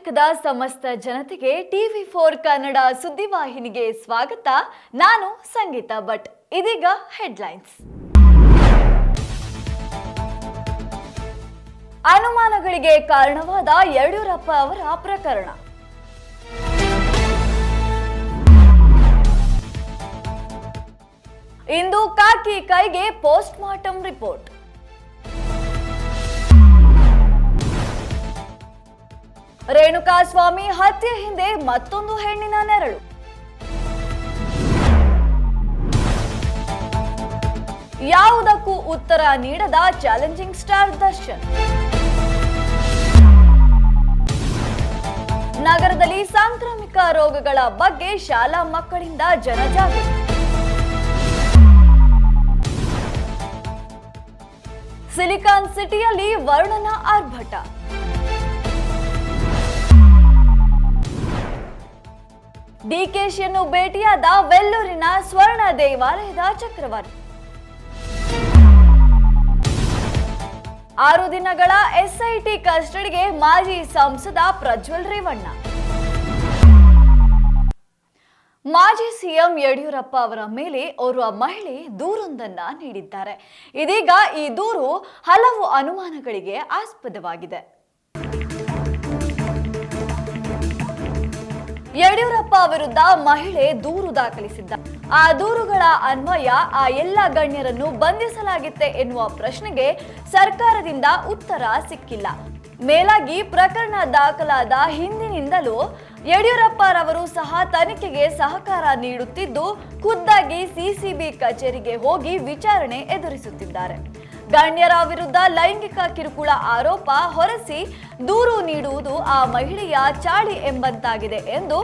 ಕರ್ನಾಟಕದ ಸಮಸ್ತ ಜನತೆಗೆ ಟಿವಿ ಫೋರ್ ಕನ್ನಡ ಸುದ್ದಿವಾಹಿನಿಗೆ ಸ್ವಾಗತ. ನಾನು ಸಂಗೀತಾ ಭಟ್. ಇದೀಗ ಹೆಡ್ಲೈನ್ಸ್. ಅನುಮಾನಗಳಿಗೆ ಕಾರಣವಾದ ಯಡಿಯೂರಪ್ಪ ಅವರ ಪ್ರಕರಣ. ಇಂದು ಕಾಕಿ ಕೈಗೆ ಪೋಸ್ಟ್ ಮಾರ್ಟಮ್ ರಿಪೋರ್ಟ್. ರೇಣುಕಾಸ್ವಾಮಿ ಹತ್ಯೆ ಹಿಂದೆ ಮತ್ತೊಂದು ಹೆಣ್ಣಿನ ನೆರಳು. ಯಾವುದಕ್ಕೂ ಉತ್ತರ ನೀಡದ ಚಾಲೆಂಜಿಂಗ್ ಸ್ಟಾರ್ ದರ್ಶನ್. ನಗರದಲ್ಲಿ ಸಾಂಕ್ರಾಮಿಕ ರೋಗಗಳ ಬಗ್ಗೆ ಶಾಲಾ ಮಕ್ಕಳಿಂದ ಜನಜಾಗೃತಿ. ಸಿಲಿಕಾನ್ ಸಿಟಿಯಲ್ಲಿ ವರ್ಣನ ಆರ್ಭಟ. ಡಿಕೆಶಿಯನ್ನು ಭೇಟಿಯಾದ ವೆಲ್ಲೂರಿನ ಸ್ವರ್ಣ ದೇವಾಲಯದ ಚಕ್ರವರ್ತಿ ಆರು ದಿನಗಳ ಎಸ್ಐಟಿ ಕಸ್ಟಡಿಗೆ ಮಾಜಿ ಸಂಸದ ಪ್ರಜ್ವಲ್ ರೇವಣ್ಣ. ಮಾಜಿ ಸಿಎಂ ಯಡಿಯೂರಪ್ಪ ಅವರ ಮೇಲೆ ಓರ್ವ ಮಹಿಳೆ ದೂರೊಂದನ್ನ ನೀಡಿದ್ದಾರೆ. ಇದೀಗ ಈ ದೂರು ಹಲವು ಅನುಮಾನಗಳಿಗೆ ಆಸ್ಪದವಾಗಿದೆ. ಯಡಿಯೂರಪ್ಪ ವಿರುದ್ಧ ಮಹಿಳೆ ದೂರು ದಾಖಲಿಸಿದ್ದ. ಆ ದೂರುಗಳ ಅನ್ವಯ ಆ ಎಲ್ಲ ಗಣ್ಯರನ್ನು ಬಂಧಿಸಲಾಗಿತ್ತೆ ಎನ್ನುವ ಪ್ರಶ್ನೆಗೆ ಸರ್ಕಾರದಿಂದ ಉತ್ತರ ಸಿಕ್ಕಿಲ್ಲ. ಮೇಲಾಗಿ ಪ್ರಕರಣ ದಾಖಲಾದ ಹಿಂದಿನಿಂದಲೂ ಯಡಿಯೂರಪ್ಪರವರು ಸಹ ತನಿಖೆಗೆ ಸಹಕಾರ ನೀಡುತ್ತಿದ್ದು, ಖುದ್ದಾಗಿ ಸಿಸಿಬಿ ಕಚೇರಿಗೆ ಹೋಗಿ ವಿಚಾರಣೆ ಎದುರಿಸುತ್ತಿದ್ದಾರೆ. ಗಣ್ಯರ ವಿರುದ್ಧ ಲೈಂಗಿಕ ಕಿರುಕುಳ ಆರೋಪ ಹೊರಸಿ ದೂರು ನೀಡುವುದು ಆ ಮಹಿಳೆಯ ಚಾಳಿ ಎಂಬಂತಾಗಿದೆ ಎಂದು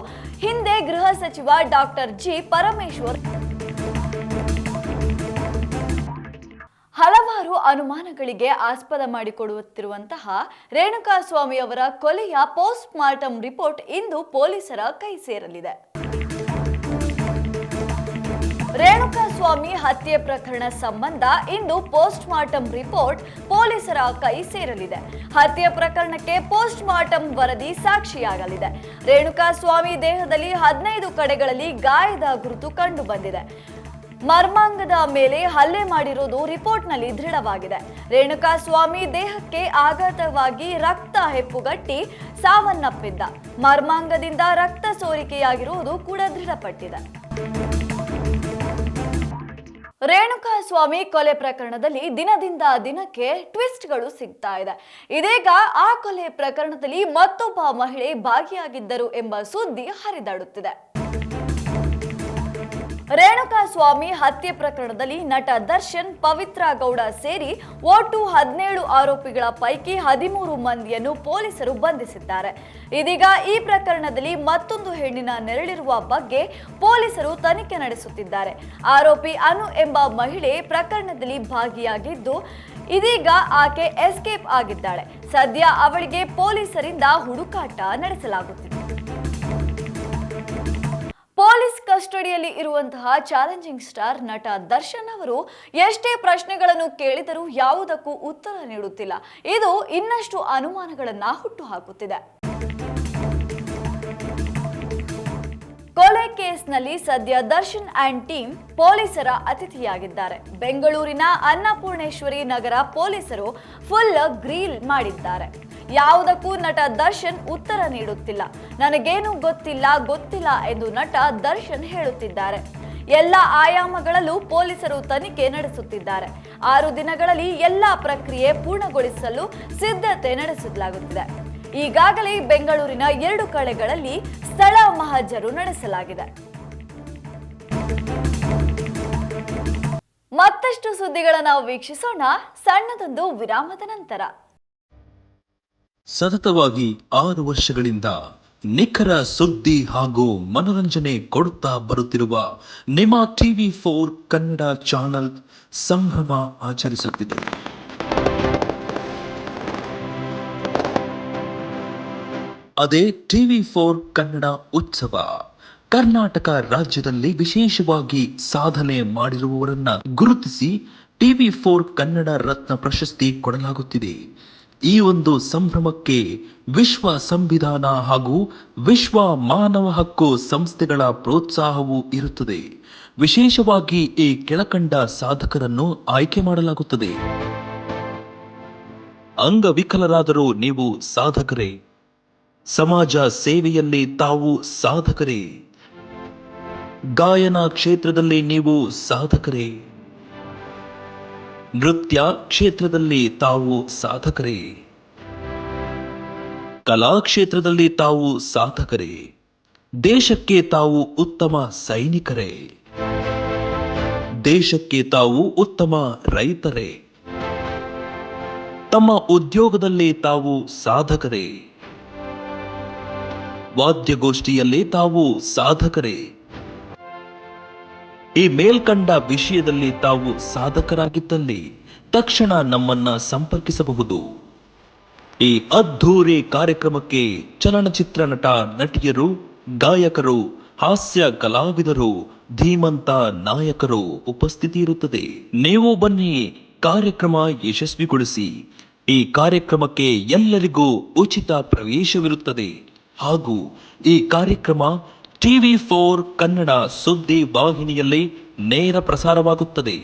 ಹಿಂದೆ ಗೃಹ ಸಚಿವ ಡಾಕ್ಟರ್ ಜಿ ಪರಮೇಶ್ವರ್. ಹಲವಾರು ಅನುಮಾನಗಳಿಗೆ ಆಸ್ಪದ ಮಾಡಿಕೊಡುತ್ತಿರುವಂತಹ ರೇಣುಕಾಸ್ವಾಮಿ ಅವರ ಕೊಲೆಯ ಪೋಸ್ಟ್ ಮಾರ್ಟಮ್ ರಿಪೋರ್ಟ್ ಇಂದು ಪೊಲೀಸರ ಕೈ ಸೇರಲಿದೆ. ರೇಣುಕಾಸ್ವಾಮಿ ಹತ್ಯೆ ಪ್ರಕರಣ ಸಂಬಂಧ ಇಂದು ಪೋಸ್ಟ್ ಮಾರ್ಟಮ್ ರಿಪೋರ್ಟ್ ಪೊಲೀಸರ ಕೈ ಸೇರಲಿದೆ. ಹತ್ಯೆ ಪ್ರಕರಣಕ್ಕೆ ಪೋಸ್ಟ್ ಮಾರ್ಟಂ ವರದಿ ಸಾಕ್ಷಿಯಾಗಲಿದೆ. ರೇಣುಕಾಸ್ವಾಮಿ ದೇಹದಲ್ಲಿ ಹದಿನೈದು ಕಡೆಗಳಲ್ಲಿ ಗಾಯದ ಗುರುತು ಕಂಡು ಬಂದಿದೆ ಮರ್ಮಾಂಗದ ಮೇಲೆ ಹಲ್ಲೆ ಮಾಡಿರುವುದು ರಿಪೋರ್ಟ್ನಲ್ಲಿ ದೃಢವಾಗಿದೆ. ರೇಣುಕಾಸ್ವಾಮಿ ದೇಹಕ್ಕೆ ಆಘಾತವಾಗಿ ರಕ್ತ ಹೆಪ್ಪುಗಟ್ಟಿ ಸಾವನ್ನಪ್ಪಿದ್ದ. ಮರ್ಮಾಂಗದಿಂದ ರಕ್ತ ಸೋರಿಕೆಯಾಗಿರುವುದು ಕೂಡ ದೃಢಪಟ್ಟಿದೆ. ರೇಣುಕಾಸ್ವಾಮಿ ಕೊಲೆ ಪ್ರಕರಣದಲ್ಲಿ ದಿನದಿಂದ ದಿನಕ್ಕೆ ಟ್ವಿಸ್ಟ್ಗಳು ಸಿಗ್ತಾ ಇದೆ. ಇದೀಗ ಆ ಕೊಲೆ ಪ್ರಕರಣದಲ್ಲಿ ಮತ್ತೊಬ್ಬ ಮಹಿಳೆ ಭಾಗಿಯಾಗಿದ್ದರು ಎಂಬ ಸುದ್ದಿ ಹರಿದಾಡುತ್ತಿದೆ. ರೇಣುಕಾಸ್ವಾಮಿ ಹತ್ಯೆ ಪ್ರಕರಣದಲ್ಲಿ ನಟ ದರ್ಶನ್ ಪವಿತ್ರ ಗೌಡ ಸೇರಿ ಒಟ್ಟು ಹದಿನೇಳು ಆರೋಪಿಗಳ ಪೈಕಿ ಹದಿಮೂರು ಮಂದಿಯನ್ನು ಪೊಲೀಸರು ಬಂಧಿಸಿದ್ದಾರೆ. ಇದೀಗ ಈ ಪ್ರಕರಣದಲ್ಲಿ ಮತ್ತೊಂದು ಹೆಣ್ಣಿನ ನೆರಳಿರುವ ಬಗ್ಗೆ ಪೊಲೀಸರು ತನಿಖೆ ನಡೆಸುತ್ತಿದ್ದಾರೆ. ಆರೋಪಿ ಅನು ಎಂಬ ಮಹಿಳೆ ಪ್ರಕರಣದಲ್ಲಿ ಭಾಗಿಯಾಗಿದ್ದು, ಇದೀಗ ಆಕೆ ಎಸ್ಕೇಪ್ ಆಗಿದ್ದಾಳೆ. ಸದ್ಯ ಅವಳಿಗೆ ಪೊಲೀಸರಿಂದ ಹುಡುಕಾಟ ನಡೆಸಲಾಗುತ್ತಿದೆ. ಪೊಲೀಸ್ ಕಸ್ಟಡಿಯಲ್ಲಿ ಇರುವಂತಹ ಚಾಲೆಂಜಿಂಗ್ ಸ್ಟಾರ್ ನಟ ದರ್ಶನ್ ಅವರು ಎಷ್ಟೇ ಪ್ರಶ್ನೆಗಳನ್ನು ಕೇಳಿದರೂ ಯಾವುದಕ್ಕೂ ಉತ್ತರ ನೀಡುತ್ತಿಲ್ಲ. ಇದು ಇನ್ನಷ್ಟು ಅನುಮಾನಗಳನ್ನ ಹುಟ್ಟುಹಾಕುತ್ತಿದೆ. ಕೊಲೆ ಕೇಸ್ನಲ್ಲಿ ಸದ್ಯ ದರ್ಶನ್ ಅಂಡ್ ಟೀಮ್ ಪೊಲೀಸರ ಅತಿಥಿಯಾಗಿದ್ದಾರೆ. ಬೆಂಗಳೂರಿನ ಅನ್ನಪೂರ್ಣೇಶ್ವರಿ ನಗರ ಪೊಲೀಸರು ಫುಲ್ ಗ್ರೀಲ್ ಮಾಡಿದ್ದಾರೆ. ಯಾವುದಕ್ಕೂ ನಟ ದರ್ಶನ್ ಉತ್ತರ ನೀಡುತ್ತಿಲ್ಲ. ನನಗೇನು ಗೊತ್ತಿಲ್ಲ ಗೊತ್ತಿಲ್ಲ ಎಂದು ನಟ ದರ್ಶನ್ ಹೇಳುತ್ತಿದ್ದಾರೆ. ಎಲ್ಲ ಆಯಾಮಗಳಲ್ಲೂ ಪೊಲೀಸರು ತನಿಖೆ ನಡೆಸುತ್ತಿದ್ದಾರೆ. ಆರು ದಿನಗಳಲ್ಲಿ ಎಲ್ಲ ಪ್ರಕ್ರಿಯೆ ಪೂರ್ಣಗೊಳಿಸಲು ಸಿದ್ಧತೆ ನಡೆಸಲಾಗುತ್ತಿದೆ. ಈಗಾಗಲೇ ಬೆಂಗಳೂರಿನ ಎರಡು ಕಡೆಗಳಲ್ಲಿ ಸ್ಥಳ ಮಹಜರು ನಡೆಸಲಾಗಿದೆ. ಮತ್ತಷ್ಟು ಸುದ್ದಿಗಳನ್ನು ವೀಕ್ಷಿಸೋಣ. ಸಣ್ಣದೊಂದು ವಿರಾಮದ ನಂತರ. ಸತತವಾಗಿ ಆರು ವರ್ಷಗಳಿಂದ ನಿಖರ ಸುದ್ದಿ ಹಾಗೂ ಮನೋರಂಜನೆ ಕೊಡುತ್ತಾ ಬರುತ್ತಿರುವ ನಿಮ್ಮ ಟಿವಿ ಫೋರ್ ಕನ್ನಡ ಚಾನಲ್ ಸಂಭ್ರಮ ಆಚರಿಸುತ್ತಿದೆ. ಅದೇ ಟಿವಿ ಫೋರ್ ಕನ್ನಡ ಉತ್ಸವ ಕರ್ನಾಟಕ ರಾಜ್ಯದಲ್ಲಿ ವಿಶೇಷವಾಗಿ ಸಾಧನೆ ಮಾಡಿರುವವರನ್ನ ಗುರುತಿಸಿ ಟಿವಿ ಫೋರ್ ಕನ್ನಡ ರತ್ನ ಪ್ರಶಸ್ತಿ ಕೊಡಲಾಗುತ್ತಿದೆ. ಈ ಒಂದು ಸಂಭ್ರಮಕ್ಕೆ ವಿಶ್ವ ಸಂವಿಧಾನ ಹಾಗೂ ವಿಶ್ವ ಮಾನವ ಹಕ್ಕು ಸಂಸ್ಥೆಗಳ ಪ್ರೋತ್ಸಾಹವೂ ಇರುತ್ತದೆ. ವಿಶೇಷವಾಗಿ ಈ ಕೆಳಕಂಡ ಸಾಧಕರನ್ನು ಆಯ್ಕೆ ಮಾಡಲಾಗುತ್ತದೆ. ಅಂಗವಿಕಲರಾದರೂ ನೀವು ಸಾಧಕರೇ. ಸಮಾಜ ಸೇವೆಯಲ್ಲಿ ತಾವು ಸಾಧಕರೇ. ಗಾಯನ ಕ್ಷೇತ್ರದಲ್ಲಿ ನೀವು ಸಾಧಕರೇ. ನೃತ್ಯ ಕ್ಷೇತ್ರದಲ್ಲಿ ತಾವು ಸಾಧಕರೇ. ಕಲಾ ಕ್ಷೇತ್ರದಲ್ಲಿ ತಾವು ಸಾಧಕರೇ. ದೇಶಕ್ಕೆ ತಾವು ಉತ್ತಮ ಸೈನಿಕರೇ. ದೇಶಕ್ಕೆ ತಾವು ಉತ್ತಮ ರೈತರೇ. ತಮ್ಮ ಉದ್ಯೋಗದಲ್ಲಿ ತಾವು ಸಾಧಕರೇ. ವಾದ್ಯಗೋಷ್ಠಿಯಲ್ಲಿ ತಾವು ಸಾಧಕರೇ. ಈ ಮೇಲ್ಕಂಡ ವಿಷಯದಲ್ಲಿ ತಾವು ಸಾಧಕರಾಗಿದ್ದಲ್ಲಿ ತಕ್ಷಣ ನಮ್ಮನ್ನ ಸಂಪರ್ಕಿಸಬಹುದು. ಈ ಅದ್ಧೂರಿ ಕಾರ್ಯಕ್ರಮಕ್ಕೆ ಚಲನಚಿತ್ರ ನಟ ನಟಿಯರು, ಗಾಯಕರು, ಹಾಸ್ಯ ಕಲಾವಿದರು, ಧೀಮಂತ ನಾಯಕರು ಉಪಸ್ಥಿತಿ ಇರುತ್ತದೆ ನೀವು ಬನ್ನಿ ಕಾರ್ಯಕ್ರಮ ಯಶಸ್ವಿಗೊಳಿಸಿ. ಈ ಕಾರ್ಯಕ್ರಮಕ್ಕೆ ಎಲ್ಲರಿಗೂ ಉಚಿತ ಪ್ರವೇಶವಿರುತ್ತದೆ. ಹಾಗೂ ಈ ಕಾರ್ಯಕ್ರಮ ಟಿವಿ ಫೋರ್ ಕನ್ನಡ ಸುದ್ದಿ ವಾಹಿನಿಯಲ್ಲಿ ನೇರ ಪ್ರಸಾರವಾಗುತ್ತದೆ.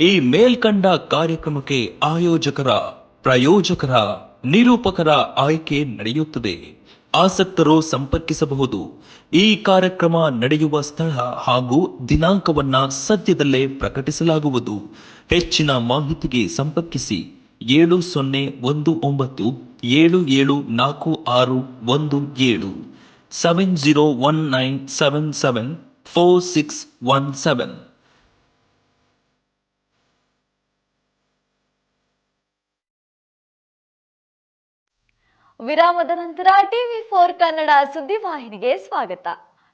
ಈ ಮೇಲ್ಕಂಡ ಕಾರ್ಯಕ್ರಮಕ್ಕೆ ಆಯೋಜಕರ, ಪ್ರಾಯೋಜಕರ, ನಿರೂಪಕರ ಆಯ್ಕೆ ನಡೆಯುತ್ತದೆ. ಆಸಕ್ತರು ಸಂಪರ್ಕಿಸಬಹುದು. ಈ ಕಾರ್ಯಕ್ರಮ ನಡೆಯುವ ಸ್ಥಳ ಹಾಗೂ ದಿನಾಂಕವನ್ನ ಸದ್ಯದಲ್ಲೇ ಪ್ರಕಟಿಸಲಾಗುವುದು. ಹೆಚ್ಚಿನ ಮಾಹಿತಿಗೆ ಸಂಪರ್ಕಿಸಿ ಏಳು ಸೊನ್ನೆ ಒಂದು ಒಂಬತ್ತು ಏಳು ಏಳು ನಾಲ್ಕು ಆರು ಒಂದು ಏಳು. Seven zero one nine seven seven four six one seven ವಿರಾಮದ ನಂತರ ಟಿವಿ ಫೋರ್ ಕನ್ನಡ ಸುದ್ದಿವಾಹಿನಿಗೆ ಸ್ವಾಗತ.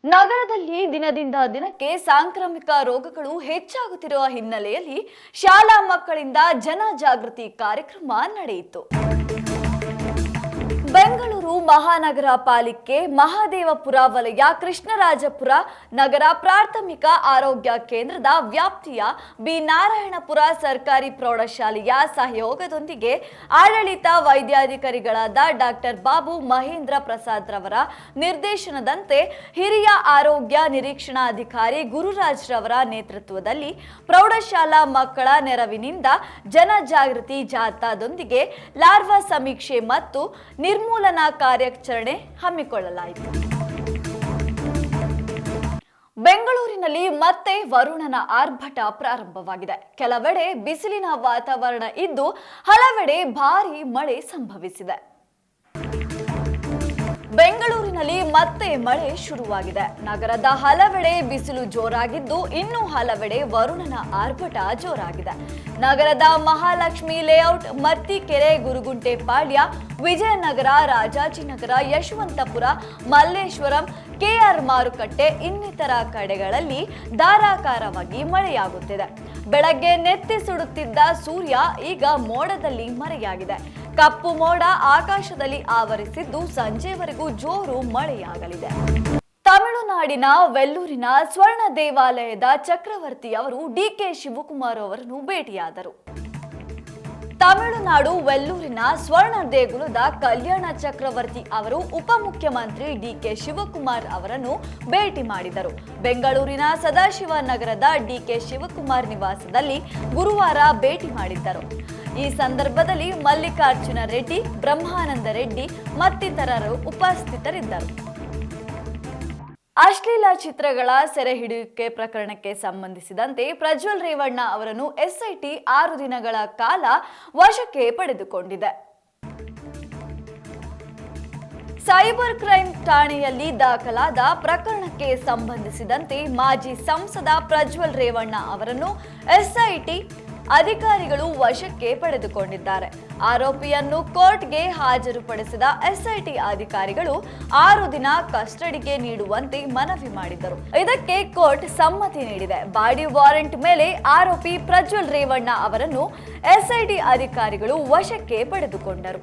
ನಗರದಲ್ಲಿ ದಿನದಿಂದ ದಿನಕ್ಕೆ ಸಾಂಕ್ರಾಮಿಕ ರೋಗಗಳು ಹೆಚ್ಚಾಗುತ್ತಿರುವ ಹಿನ್ನೆಲೆಯಲ್ಲಿ ಶಾಲಾ ಮಕ್ಕಳಿಂದ ಜನಜಾಗೃತಿ ಕಾರ್ಯಕ್ರಮ ನಡೆಯಿತು. ಬೆಂಗಳೂರು ಮಹಾನಗರ ಪಾಲಿಕೆ ಮಹಾದೇವಪುರ ವಲಯ ಕೃಷ್ಣರಾಜಪುರ ನಗರ ಪ್ರಾಥಮಿಕ ಆರೋಗ್ಯ ಕೇಂದ್ರದ ವ್ಯಾಪ್ತಿಯ ಬಿ ನಾರಾಯಣಪುರ ಸರ್ಕಾರಿ ಪ್ರೌಢಶಾಲೆಯ ಸಹಯೋಗದೊಂದಿಗೆ ಆಡಳಿತ ವೈದ್ಯಾಧಿಕಾರಿಗಳಾದ ಡಾಕ್ಟರ್ ಬಾಬು ಮಹೇಂದ್ರ ಪ್ರಸಾದ್ ರವರ ನಿರ್ದೇಶನದಂತೆ ಹಿರಿಯ ಆರೋಗ್ಯ ನಿರೀಕ್ಷಣಾಧಿಕಾರಿ ಗುರುರಾಜ್ ರವರ ನೇತೃತ್ವದಲ್ಲಿ ಪ್ರೌಢಶಾಲಾ ಮಕ್ಕಳ ನೆರವಿನಿಂದ ಜನಜಾಗೃತಿ ಜಾಥಾದೊಂದಿಗೆ ಲಾರ್ವಾ ಸಮೀಕ್ಷೆ ಮತ್ತು ನಿರ್ಮೂಲನಾ ಕಾರ್ಯಾಚರಣೆ ಹಮ್ಮಿಕೊಳ್ಳಲಾಯಿತು. ಬೆಂಗಳೂರಿನಲ್ಲಿ ಮತ್ತೆ ವರುಣನ ಆರ್ಭಟ ಪ್ರಾರಂಭವಾಗಿದೆ. ಕೆಲವೆಡೆ ಬಿಸಿಲಿನ ವಾತಾವರಣ ಇದ್ದು, ಹಲವೆಡೆ ಭಾರೀ ಮಳೆ ಸಂಭವಿಸಿದೆ. ಬೆಂಗಳೂರಿನಲ್ಲಿ ಮತ್ತೆ ಮಳೆ ಶುರುವಾಗಿದೆ. ನಗರದ ಹಲವೆಡೆ ಬಿಸಿಲು ಜೋರಾಗಿದ್ದು, ಇನ್ನು ಹಲವೆಡೆ ವರುಣನ ಆರ್ಭಟ ಜೋರಾಗಿದೆ. ನಗರದ Mahalakshmi layout Marthikere Gurugunteplaya Vijayanagar, Rajajinagar, Yeshwanthpur, Malleshwaram, K R ಮಾರುಕಟ್ಟೆ ಇನ್ನಿತರ ಕಡೆಗಳಲ್ಲಿ ಧಾರಾಕಾರವಾಗಿ ಮಳೆಯಾಗುತ್ತಿದೆ. ಬೆಳಗ್ಗೆ ನೆತ್ತಿ ಸುಡುತ್ತಿದ್ದ ಸೂರ್ಯ ಈಗ ಮೋಡದಲ್ಲಿ ಮರೆಯಾಗಿದೆ. ಕಪ್ಪು ಮೋಡ ಆಕಾಶದಲ್ಲಿ ಆವರಿಸಿದ್ದು ಸಂಜೆವರೆಗೂ ಜೋರು ಮಳೆಯಾಗಲಿದೆ. ತಮಿಳುನಾಡಿನ ವೆಲ್ಲೂರಿನ ಸ್ವರ್ಣ ದೇವಾಲಯದ ಚಕ್ರವರ್ತಿ ಅವರು ಡಿಕೆ ಶಿವಕುಮಾರ್ ಅವರನ್ನು ಭೇಟಿಯಾದರು. ತಮಿಳುನಾಡು ವೆಲ್ಲೂರಿನ ಸ್ವರ್ಣ ದೇಗುಲದ ಕಲ್ಯಾಣ ಚಕ್ರವರ್ತಿ ಅವರು ಉಪಮುಖ್ಯಮಂತ್ರಿ ಡಿಕೆ ಶಿವಕುಮಾರ್ ಅವರನ್ನು ಭೇಟಿ ಮಾಡಿದರು. ಬೆಂಗಳೂರಿನ ಸದಾಶಿವ ನಗರದ ಡಿಕೆ ಶಿವಕುಮಾರ್ ನಿವಾಸದಲ್ಲಿ ಗುರುವಾರ ಭೇಟಿ ಮಾಡಿದ್ದರು. ಈ ಸಂದರ್ಭದಲ್ಲಿ ಮಲ್ಲಿಕಾರ್ಜುನ ರೆಡ್ಡಿ, ಬ್ರಹ್ಮಾನಂದ ರೆಡ್ಡಿ ಮತ್ತಿತರರು ಉಪಸ್ಥಿತರಿದ್ದರು. ಅಶ್ಲೀಲ ಚಿತ್ರಗಳ ಸೆರೆ ಹಿಡಿಯುವಿಕೆ ಪ್ರಕರಣಕ್ಕೆ ಸಂಬಂಧಿಸಿದಂತೆ ಪ್ರಜ್ವಲ್ ರೇವಣ್ಣ ಅವರನ್ನು ಎಸ್ಐಟಿ ಆರು ದಿನಗಳ ಕಾಲ ವಶಕ್ಕೆ ಪಡೆದುಕೊಂಡಿದೆ. ಸೈಬರ್ ಕ್ರೈಂ ಠಾಣೆಯಲ್ಲಿ ದಾಖಲಾದ ಪ್ರಕರಣಕ್ಕೆ ಸಂಬಂಧಿಸಿದಂತೆ ಮಾಜಿ ಸಂಸದ ಪ್ರಜ್ವಲ್ ರೇವಣ್ಣ ಅವರನ್ನು ಎಸ್ಐಟಿ ಅಧಿಕಾರಿಗಳು ವಶಕ್ಕೆ ಪಡೆದುಕೊಂಡಿದ್ದಾರೆ. ಆರೋಪಿಯನ್ನು ಕೋರ್ಟ್ಗೆ ಹಾಜರುಪಡಿಸಿದ ಎಸ್ಐಟಿ ಅಧಿಕಾರಿಗಳು ಆರು ದಿನ ಕಸ್ಟಡಿಗೆ ನೀಡುವಂತೆ ಮನವಿ ಮಾಡಿದರು ಇದಕ್ಕೆ ಕೋರ್ಟ್ ಸಮ್ಮತಿ ನೀಡಿದೆ. ಬಾಡಿ ವಾರೆಂಟ್ ಮೇಲೆ ಆರೋಪಿ ಪ್ರಜ್ವಲ್ ರೇವಣ್ಣ ಅವರನ್ನು ಎಸ್ಐಟಿ ಅಧಿಕಾರಿಗಳು ವಶಕ್ಕೆ ಪಡೆದುಕೊಂಡರು.